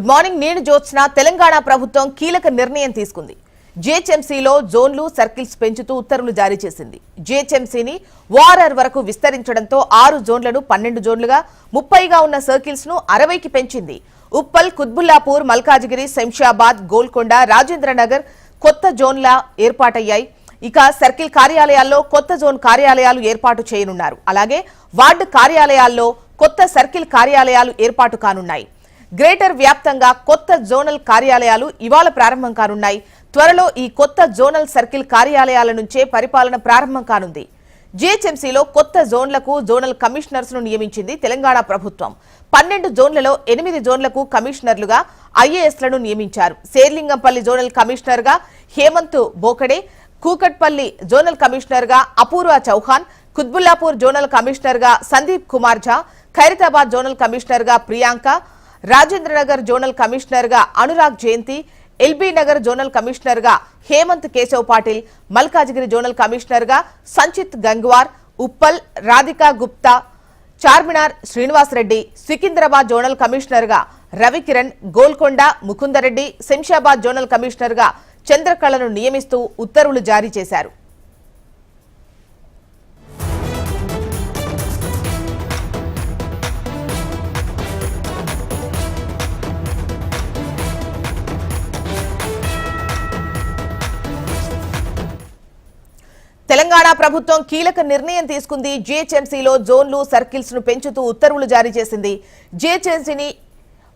Good morning నేను జ్యోత్స్న. తెలంగాణ ప్రభుత్వం కీలక నిర్ణయం తీసుకుంది. జీహెచ్ఎంసీలో జోన్లు సర్కిల్స్ పెంచుతూ ఉత్తర్వులు జారీ చేసింది. జీహెచ్ఎంసీని వారర్ వరకు విస్తరించడంతో ఆరు జోన్లను పన్నెండు జోన్లుగా ముప్పైగా ఉన్న సర్కిల్స్ను అరవైకి పెంచింది. ఉప్పల్ కుత్బుల్లాపూర్ మల్కాజిగిరి శంషాబాద్ గోల్కొండ రాజేంద్రనగర్ కొత్త జోన్ల ఏర్పాటయ్యాయి. ఇక సర్కిల్ కార్యాలయాల్లో కొత్త జోన్ కార్యాలయాలు ఏర్పాటు చేయనున్నారు. అలాగే వార్డు కార్యాలయాల్లో కొత్త సర్కిల్ కార్యాలయాలు ఏర్పాటు కానున్నాయి. గ్రేటర్ వ్యాప్తంగా కొత్త జోనల్ కార్యాలయాలు ఇవాళ ప్రారంభం కానున్నాయి. త్వరలో ఈ కొత్త జోనల్ సర్కిల్ కార్యాలయాల నుంచే పరిపాలన ప్రారంభం కానుంది. జీహెచ్ఎంసీలో కొత్త జోన్లకు జోనల్ కమిషనర్స్ను నియమించింది తెలంగాణ ప్రభుత్వం. పన్నెండు జోన్లలో ఎనిమిది జోన్లకు కమిషనర్లుగా ఐఏఎస్లను నియమించారు. శేర్లింగంపల్లి జోనల్ కమిషనర్గా హేమంత్ బోకడే కూకట్పల్లి జోనల్ కమిషనర్గా అపూర్వ చౌహాన్ కుత్బుల్లాపూర్ జోనల్ కమిషనర్గా సందీప్ కుమార్ ఝా ఖైరతాబాద్ జోనల్ కమిషనర్గా ప్రియాంక రాజేంద్రనగర్ జోనల్ కమిషనర్గా Anurag Jayanti L B Nagar zonal కమిషనర్గా హేమంత్ కేశవ్ పాటిల్ మల్కాజిగిరి జోనల్ కమిషనర్గా సంచిత్ గంగ్వార్ ఉప్పల్ రాధికా గుప్తా చార్మినార్ శ్రీనివాస్ రెడ్డి సికింద్రాబాద్ జోనల్ కమిషనర్గా రవికిరణ్ గోల్కొండ ముకుందరెడ్డి శంషాబాద్ జోనల్ కమిషనర్గా చంద్రకళను నియమిస్తూ ఉత్తర్వులు జారీ చేశారు. తెలంగాణ ప్రభుత్వం కీలక నిర్ణయం తీసుకుంది. జీహెచ్ఎంసీలో జోన్లు సర్కిల్స్ను పెంచుతూ ఉత్తర్వులు జారీ చేసింది. జీహెచ్ఎంసీని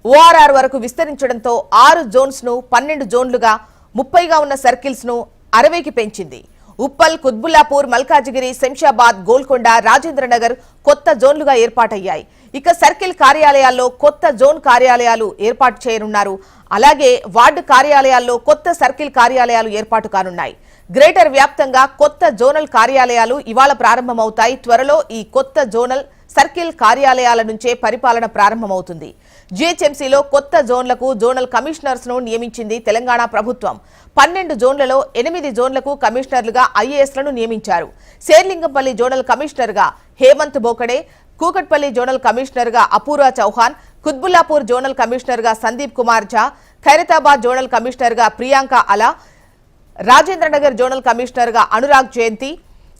ఓఆర్ఆర్ వరకు విస్తరించడంతో ఆరు జోన్స్ను పన్నెండు జోన్లుగా ముప్పైగా ఉన్న సర్కిల్స్ను అరవైకి పెంచింది. ఉప్పల్ కుత్బుల్లాపూర్ మల్కాజిగిరి శంషాబాద్ గోల్కొండ రాజేంద్రనగర్ కొత్త జోన్లుగా ఏర్పాటయ్యాయి. ఇక సర్కిల్ కార్యాలయాల్లో కొత్త జోన్ కార్యాలయాలు ఏర్పాటు చేయనున్నారు. అలాగే వార్డు కార్యాలయాల్లో కొత్త సర్కిల్ కార్యాలయాలు ఏర్పాటు కానున్నాయి. గ్రేటర్ వ్యాప్తంగా కొత్త జోనల్ కార్యాలయాలు ఇవాళ ప్రారంభమవుతాయి. త్వరలో ఈ కొత్త జోనల్ సర్కిల్ కార్యాలయాల నుంచే పరిపాలన ప్రారంభమవుతుంది. జీహెచ్ఎంసీలో కొత్త జోన్లకు జోనల్ కమిషనర్స్ను నియమించింది తెలంగాణ ప్రభుత్వం. పన్నెండు జోన్లలో ఎనిమిది జోన్లకు కమిషనర్లుగా ఐఏఎస్లను నియమించారు. శేర్లింగంపల్లి జోనల్ కమిషనర్గా హేమంత్ బోకడే కూకట్పల్లి జోనల్ కమిషనర్గా అపూర్వ చౌహాన్ కుత్బుల్లాపూర్ జోనల్ కమిషనర్గా సందీప్ కుమార్ ఝా ఖైరతాబాద్ జోనల్ కమిషనర్గా ప్రియాంక అలా రాజేంద్రనగర్ జోనల్ కమిషనర్గా అనురాగ్ జయంతి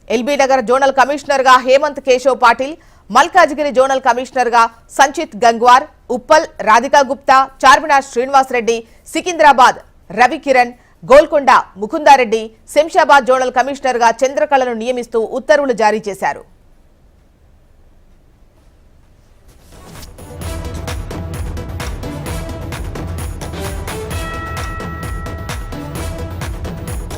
ఎల్బీనగర్ జోనల్ కమిషనర్గా హేమంత్ కేశవ్ పాటిల్ మల్కాజిగిరి జోనల్ కమిషనర్గా సంచిత్ గంగ్వార్ ఉప్పల్ రాధికా గుప్తా చార్మినార్ శ్రీనివాస్ రెడ్డి సికింద్రాబాద్ రవికిరణ్ గోల్కొండ ముకుందారెడ్డి శంషాబాద్ జోనల్ కమిషనర్గా చంద్రకళను నియమిస్తూ ఉత్తర్వులు జారీ చేశారు.